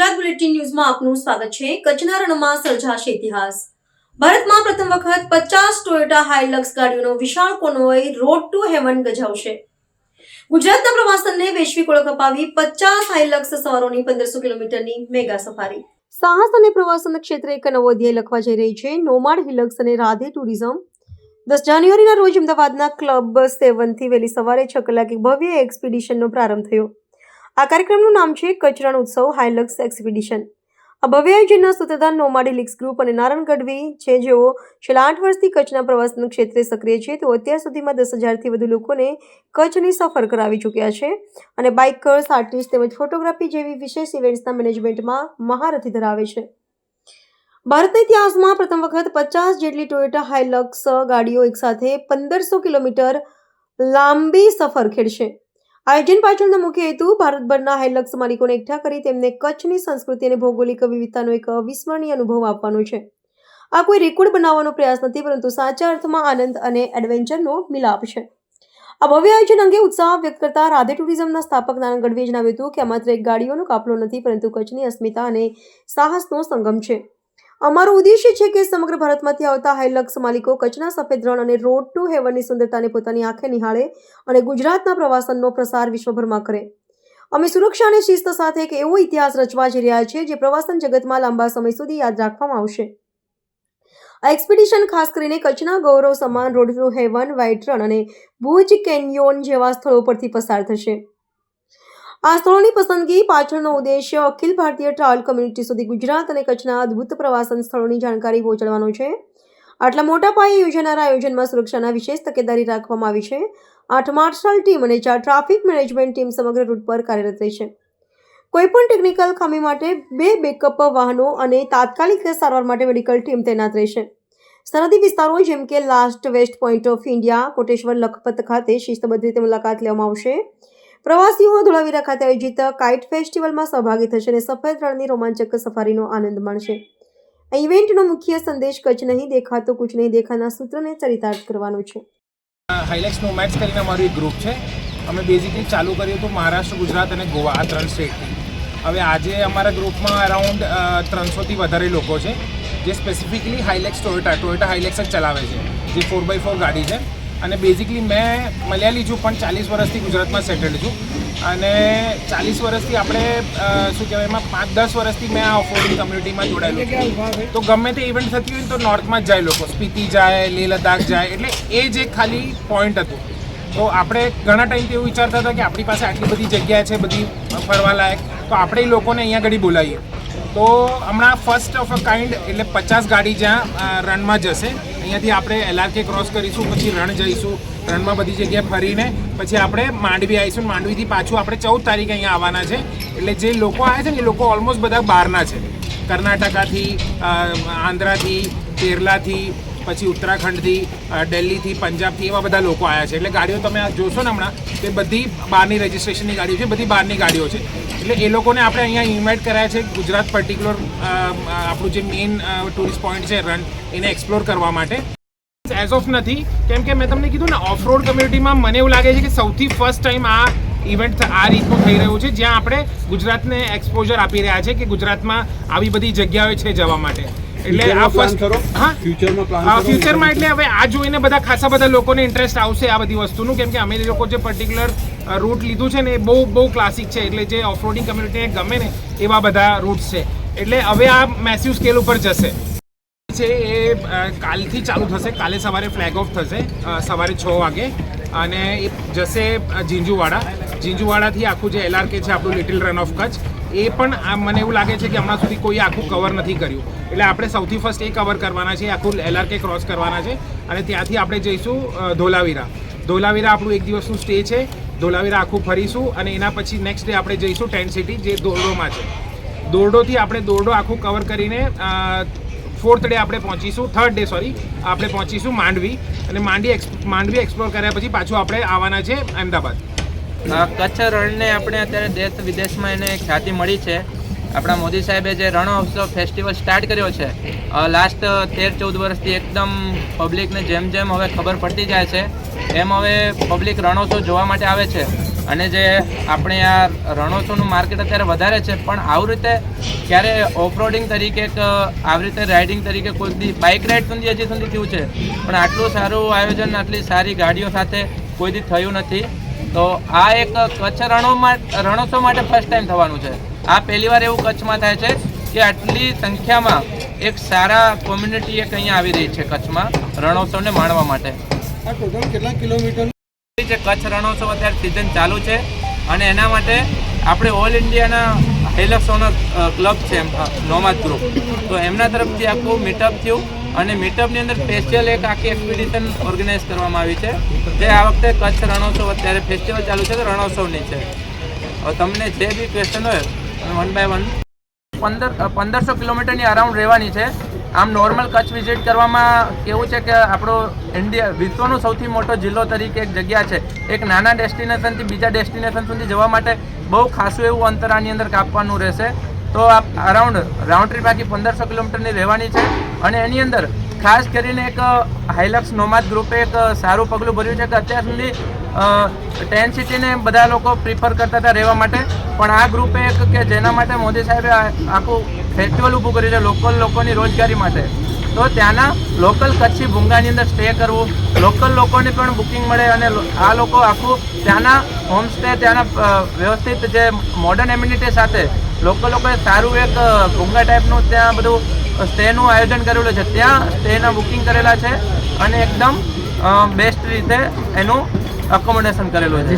Gujarat bulletin ન્યૂઝમાં આપનું સ્વાગત છે. કચ્છના રણમાં સર્જાશે ઇતિહાસ. ભારતમાં પ્રથમ વખત પચાસ ટોયોટા હાઇલક્સ ગાડીઓનો વિશાળ કોન્વોય રોડ ટુ હેવન ગજાવશે. ગુજરાતના પ્રવાસનને વૈશ્વિક ઓળખ અપાવી પચાસ હાઇલક્સ સવારોની પંદરસો કિલોમીટરની મેગા સફારી. સાહસ અને પ્રવાસન ક્ષેત્રે એક નવો અધ્યાય લખવા જઈ રહી છે. નોમાડ હિલક્સ અને રાધે ટુરિઝમ. દસ જાન્યુઆરીના રોજ અમદાવાદના ક્લબ સેવનથી વહેલી સવારે છ કલાકે ભવ્ય એક્સપિડિશનનો પ્રારંભ થયો. આ કાર્યક્રમનું નામ છે કચ્છ રણ ઉત્સવ હાઇલક્સ એક્સપિડિશન આ ભવ્ય આયોજનના સૂત્રધાર નોમાડી લિક્સ ગ્રુપ અને નારાયણ ગઢવી છે, જેઓ છેલ્લા આઠ વર્ષથી કચ્છના પ્રવાસન ક્ષેત્રે સક્રિય છે તેઓ અત્યાર સુધીમાં દસ હજારથી વધુ લોકોને કચ્છની સફર કરાવી ચૂક્યા છે અને બાઇકર્સ, આર્ટિસ્ટ તેમજ ફોટોગ્રાફી જેવી વિશેષ ઇવેન્ટ્સના મેનેજમેન્ટમાં મહારથી ધરાવે છે. ભારતના ઇતિહાસમાં પ્રથમ વખત પચાસ જેટલી ટોયોટા હાઇલક્સ ગાડીઓ એકસાથે પંદરસો કિલોમીટર લાંબી સફર ખેડશે. આયોજન પાછળનો મુખ્ય હેતુ ભારતભરના હાઇલક્સ માલિકોને એકઠા કરી તેમને કચ્છની સંસ્કૃતિ અને ભૌગોલિક વિવિધતાનો એક અવિસ્મરણીય અનુભવ આપવાનો છે. આ કોઈ રેકોર્ડ બનાવવાનો પ્રયાસ નથી, પરંતુ સાચા અર્થમાં આનંદ અને એડવેન્ચરનો મિલાપ છે. આ ભવ્ય આયોજન અંગે ઉત્સાહ વ્યક્ત કરતા રાધે ટુરિઝમના સ્થાપક નારાયણ ગઢવીએ જણાવ્યું હતું કે આ માત્ર એક ગાડીઓનો કાફલો નથી, પરંતુ કચ્છની અસ્મિતા અને સાહસનો સંગમ છે. અમારો ઉદ્દેશ્ય છે કે સમગ્ર ભારતમાંથી આવતા હાઇલક્સ માલિકો કચ્છના સફેદ રણ અને રોડ ટુ હેવનની સુંદરતાને પોતાની આંખે નિહાળે અને ગુજરાતના પ્રવાસનનો પ્રસાર વિશ્વભરમાં કરે. અમે સુરક્ષા અને શિસ્ત સાથે એક એવો ઇતિહાસ રચવા જઈ રહ્યા છીએ જે પ્રવાસન જગતમાં લાંબા સમય સુધી યાદ રાખવામાં આવશે. આ એક્સપિડિશન ખાસ કરીને કચ્છના ગૌરવ સમાન road to heaven white Rann અને ભુજ કેન્યોન જેવા સ્થળો પરથી પસાર થશે. આ સ્થળોની પસંદગી પાછળનો ઉદ્દેશ્ય અખિલ ભારતીય ટ્રાવેલ કમ્યુનિટી સુધી ગુજરાત અને કચ્છના અદ્ભુત પ્રવાસન સ્થળોની જાણકારી પહોંચાડવાનો છે. આટલા મોટા પાયે યોજાનારા આયોજનમાં સુરક્ષાના વિશેષ તકેદારી રાખવામાં આવી છે. આઠ માર્શલ ટીમ અને ચાર ટ્રાફિક મેનેજમેન્ટ ટીમ સમગ્ર રૂટ પર કાર્યરત રહેશે કોઈપણ ટેકનિકલ ખામી માટે બે બેકઅપ વાહનો અને તાત્કાલિક સારવાર માટે મેડિકલ ટીમ તૈનાત રહેશે સરહદી વિસ્તારો જેમ કે last west point of India, Koteshwar Lakhpat ખાતે શિસ્તબદ્ધ રીતે મુલાકાત લેવામાં આવશે. પ્રવાસીઓ ધોળાવીરા ખાતે આયોજિત કાઇટ ફેસ્ટિવલમાં સહભાગી થશે અને સફેદ રણની રોમાંચક સફારીનો આનંદ માણશે. આ ઇવેન્ટનો મુખ્ય સંદેશ કચ્છ નહીં દેખાતો, કુછ નહીં દેખાના સૂત્રને ચરિતાર્થ કરવાનો છે. હાઇલેક્સ નોમેક્સ કરીને અમારું એક ગ્રુપ છે. અમે બેઝિકલી ચાલુ કર્યું હતું મહારાષ્ટ્ર, ગુજરાત અને ગોવા આ ત્રણ સ્ટેટથી. હવે આજે અમારા ગ્રુપમાં અરાઉન્ડ ત્રણસોથી વધારે લોકો છે, જે specifically Hilux Toyota Toyota Hilux જ ચલાવે છે, જે ફોર બાય ફોર ગાડી છે. અને બેઝિકલી મેં મલયાલી છું, પણ ચાલીસ વર્ષથી ગુજરાતમાં સેટલ્ડ છું. અને ચાલીસ વર્ષથી આપણે શું કહેવાય, એમાં પાંચ દસ વર્ષથી મેં આ ઓફરોડિંગ કમ્યુનિટીમાં જોડાયેલું છું. તો ગમે તે ઇવેન્ટ થતી હોય તો નોર્થમાં જ જાય લોકો. સ્પીતિ જાય લેહ લદ્દાખ જાય, એટલે એ જ ખાલી પોઈન્ટ હતું. તો આપણે ઘણા ટાઈમથી એવું વિચારતા હતા કે આપણી પાસે આટલી બધી જગ્યા છે, બધી ફરવાલાયક. તો આપણે લોકોને અહીંયા ઘડી બોલાવીએ. તો હમણાં ફર્સ્ટ ઓફ અ કાઇન્ડ એટલે પચાસ ગાડી જ્યાં રનમાં જશે અહીંયાથી આપણે એલઆરકે ક્રોસ કરીશું, પછી રણ જઈશું, રણમાં બધી જગ્યાએ ફરીને, પછી આપણે માંડવી આવીશું, માંડવીથી પાછું આપણે ચૌદ તારીખે અહીંયા આવવાના છે. એટલે જે લોકો આવે છે ને, એ લોકો ઓલમોસ્ટ બધા બહારના છે. કર્ણાટકાથી આંધ્રાથી, કેરલાથી પછી ઉત્તરાખંડથી દિલ્હીથી પંજાબથી એવા બધા લોકો આવ્યા છે. એટલે ગાડીઓ તમે આ જોશો ને હમણાં તે બધી બહારની રજિસ્ટ્રેશનની ગાડીઓ છે, બધી બહારની ગાડીઓ છે. એટલે એ લોકોને આપણે અહીંયા ઇન્વાઇટ કરાયા છે ગુજરાત પર્ટિક્યુલર આપણું જે મેઇન ટુરિસ્ટ પોઈન્ટ છે રન એને એક્સપ્લોર કરવા માટે. એઝ ઓફ નથી, કેમ કે મેં તમને કીધું ને ઓફ રોડ કમ્યુનિટીમાં મને એવું લાગે છે કે સૌથી ફર્સ્ટ ટાઈમ આ ઇવેન્ટ આ રીતનું થઈ રહ્યું છે, જ્યાં આપણે ગુજરાતને એક્સપોઝર આપી રહ્યા છે કે ગુજરાતમાં આવી બધી જગ્યાઓ છે જવા માટે. એટલે આ ફર્સ્ટ કરો. હા? ફ્યુચરમાં પ્લાન ફ્યુચરમાં એટલે હવે આ જોઈને બધા ખાસા બધા લોકોને ઇન્ટરેસ્ટ આવશે આ બધી વસ્તુનું કેમ કે અમે લોકો જે પર્ટિક્યુલર રૂટ લીધું છે ને એ બહુ બહુ ક્લાસિક છે. એટલે જે ઓફરોડિંગ કમ્યુનિટીને ગમે ને એવા બધા રૂટ્સ છે. એટલે હવે આ મેસ્યુ સ્કેલ ઉપર જશે. છે એ કાલથી ચાલુ થશે. કાલે સવારે ફ્લેગ ઓફ થશે સવારે છ વાગે. અને એ જશે જીંજુવાડા. જીંજુવાડાથી આખું જે એલઆરકે છે આપણું લિટિલ રન ઓફ કચ્છ એ પણ મને એવું લાગે છે કે હમણાં સુધી કોઈ આખું કવર નથી કર્યું. એટલે આપણે સૌથી ફર્સ્ટ એ કવર કરવાના છે, આખું એલઆરકે ક્રોસ કરવાના છે. અને ત્યાંથી આપણે જઈશું ધોલાવીરા. ધોલાવીરા આપણું એક દિવસનું સ્ટે છે. ધોલાવીરા આખું ફરીશું અને એના પછી નેક્સ્ટ ડે આપણે જઈશું ટેન્ટ સિટી જે દોરડોમાં છે. દોરડોથી આપણે દોરડો આખું કવર કરીને ફોર્થ ડે આપણે પહોંચીશું થર્ડ ડે સોરી આપણે પહોંચીશું માંડવી. અને માંડવી માંડવી એક્સપ્લોર કર્યા પછી પાછું આપણે આવવાના છે અમદાવાદ. કચ્છ રણને આપણે અત્યારે દેશ વિદેશમાં એને ખ્યાતિ મળી છે. આપણા મોદી સાહેબે જે રણોત્સવ ફેસ્ટિવલ સ્ટાર્ટ કર્યો છે લાસ્ટ તેર ચૌદ વર્ષથી એકદમ પબ્લિકને જેમ જેમ હવે ખબર પડતી જાય છે, એમ હવે પબ્લિક રણોત્સવ જોવા માટે આવે છે. અને જે આપણે આ રણોત્સવનું માર્કેટ અત્યારે વધારે છે, પણ આવી રીતે ક્યારે ઓફરોડિંગ તરીકે આવી રીતે રાઇડિંગ તરીકે કોઈ બાઇક રાઇડ સુધી હજી સુધી થયું છે. પણ આટલું સારું આયોજન, આટલી સારી ગાડીઓ સાથે કોઈ દી થયું નથી. તો આ એક કચ્છ રણોમાં રણોત્સવ માટે ફર્સ્ટ ટાઈમ થવાનું છે. આ પહેલી વાર એવું કચ્છમાં થાય છે કે આટલી સંખ્યામાં એક સારા કોમ્યુનિટી એક અહીંયા આવી રહી છે કચ્છમાં રણોત્સવને માણવા માટે. કેટલા કિલોમીટર? છે કચ્છ રણોત્સવ અત્યારે સિઝન ચાલુ છે અને એના માટે આપણે ઓલ ઇન્ડિયાના ઓનર ક્લબ છે એમ, નોમાદ ગ્રુપ તો એમના તરફથી આખું મીટઅપ થયું. અને મીટઅપની અંદર સ્પેશિયલ એક આખી એક્સપિડિશન ઓર્ગેનાઇઝ કરવામાં આવી છે, જે આ વખતે કચ્છ રણોત્સવ અત્યારે ફેસ્ટિવલ ચાલુ છે, તો રણોત્સવની છે. હવે તમને જે બી ક્વેશ્ચન હોય વન બાય વન પંદર પંદરસો કિલોમીટરની અરાઉન્ડ રહેવાની છે. આમ નોર્મલ કચ્છ વિઝિટ કરવામાં કેવું છે કે આપણો ઇન્ડિયા વિશ્વનો સૌથી મોટો જિલ્લો તરીકે એક જગ્યા છે. એક નાના ડેસ્ટિનેશનથી બીજા ડેસ્ટિનેશન સુધી જવા માટે બહુ ખાસું એવું અંતર આની અંદર કાપવાનું રહેશે. તો આ અરાઉન્ડ રાઉન્ડ ટ્રીપ આખી પંદરસો કિલોમીટરની રહેવાની છે. અને એની અંદર ખાસ કરીને એક હાઇલક્સ નોમાદ ગ્રુપે એક સારું પગલું ભર્યું છે કે અત્યાર સુધી ટેન સિટીને બધા લોકો પ્રિફર કરતા હતા રહેવા માટે. પણ આ ગ્રુપે એક કે જેના માટે મોદી સાહેબે આખું ફેસ્ટિવલ ઊભું કર્યું છે લોકલ લોકોની રોજગારી માટે. તો ત્યાંના લોકલ કચ્છી ભૂંગાની અંદર સ્ટે કરવું લોકલ લોકોને પણ બુકિંગ મળે અને આ લોકો આખું ત્યાંના હોમસ્ટે ત્યાંના વ્યવસ્થિત જે મોડર્ન એમ્યુનિટી સાથે લોકલ લોકોએ સારું એક ભૂંગા ટાઈપનું ત્યાં બધું સ્ટેનું આયોજન કરેલું છે. ત્યાં સ્ટેના બુકિંગ કરેલા છે અને એકદમ બેસ્ટ રીતે એનું અકોમોડેશન કરેલું છે.